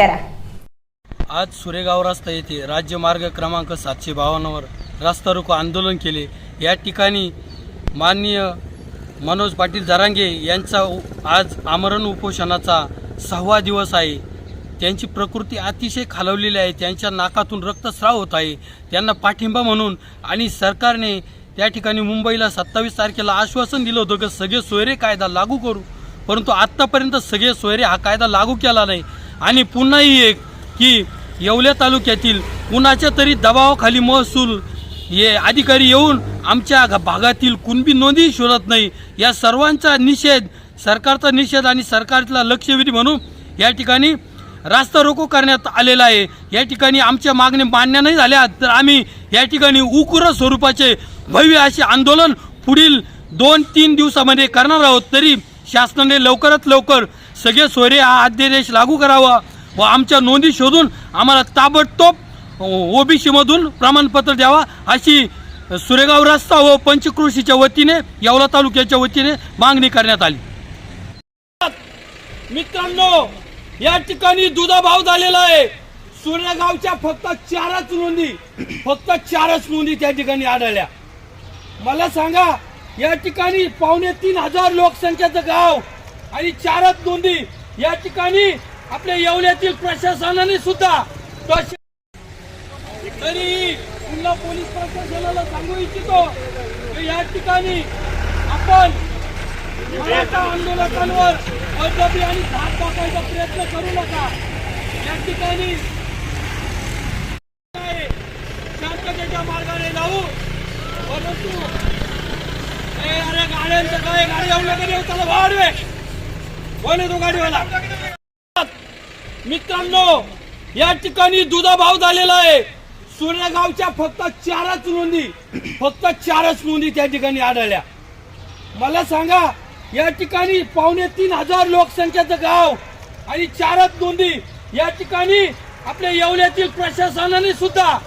करा. आज सुरेगाव रस्ता येथे राज्य मार्ग क्रमांक सातशे बावन्नवर रस्ता रोको आंदोलन केले. या ठिकाणी माननीय मनोज पाटील जरांगे यांचा आज आमरण उपोषणाचा सहावा दिवस आहे. त्यांची प्रकृती अतिशय खालवलेली आहे. त्यांच्या नाकातून रक्तस्राव होत आहे. त्यांना पाठिंबा म्हणून आणि सरकारने त्या ठिकाणी मुंबईला सत्तावीस तारखेला आश्वासन दिलं होतं की सगळे सोयरे कायदा लागू करू. परंतु आत्तापर्यंत सगळे सोयरे हा कायदा लागू केला नाही. आणि पुन्हाही एक की येवल्या तालुक्यातील कुणाच्या तरी दबावाखाली महसूल ये अधिकारी येऊन आमच्या भागातील कुणबी नोंदी शोधत नाही. या सर्वांचा निषेध सरकारचा निषेध आणि सरकारला लक्षवेधी म्हणून या ठिकाणी रास्ता रोको करण्यात आलेला आहे. या ठिकाणी आमच्या मागण्या मान्य नाही झाल्या तर आम्ही या ठिकाणी उग्र स्वरूपाचे भव्य असे आंदोलन पुढील दोन तीन दिवसामध्ये करणार आहोत. तरी शासनाने लवकरात लवकर सगळे सोयरे हा अध्यादेश लागू करावा व आमच्या नोंदी शोधून आम्हाला ताबडतोब ओबीसीमधून प्रमाणपत्र द्यावा अशी सुरेगाव रस्ता व पंचकृषीच्या वतीने येवला तालुक्याच्या वतीने मागणी करण्यात आली. मित्रांनो या ठिकाणी दुधाभाव झालेला आहे. सुरेगावच्या फक्त चारच नोंदी फक्त चारच नोंदी त्या ठिकाणी आढळल्या. मला सांगा या ठिकाणी पावणे तीन हजार लोकसंख्येचं गाव आणि चारच नोंदी या ठिकाणी आपल्या येवल्यातील प्रशासनाने सुद्धा तरी पुन्हा पोलीस प्रशासनाला सांगू इच्छितो की या ठिकाणी आपण मराठा आंदोलकांवर अजबी आणि धाक टाकायचा प्रयत्न करू नका. या ठिकाणी शांततेच्या मार्गाने जाऊ परंतु गाड्यांचं काय? गाडी जाऊ नका देऊ त्याला वाढवे कोण तो गाडीवाला? मित्रांनो या ठिकाणी दुधा भाव झालेला आहे. सुरेगावच्या फक्त चारच नोंदी फक्त चारच नोंदी त्या ठिकाणी आढळल्या. मला सांगा या ठिकाणी पावणे तीन हजार लोकसंख्येचं गाव आणि चारच नोंदी या ठिकाणी आपल्या येवल्यातील प्रशासनाने सुद्धा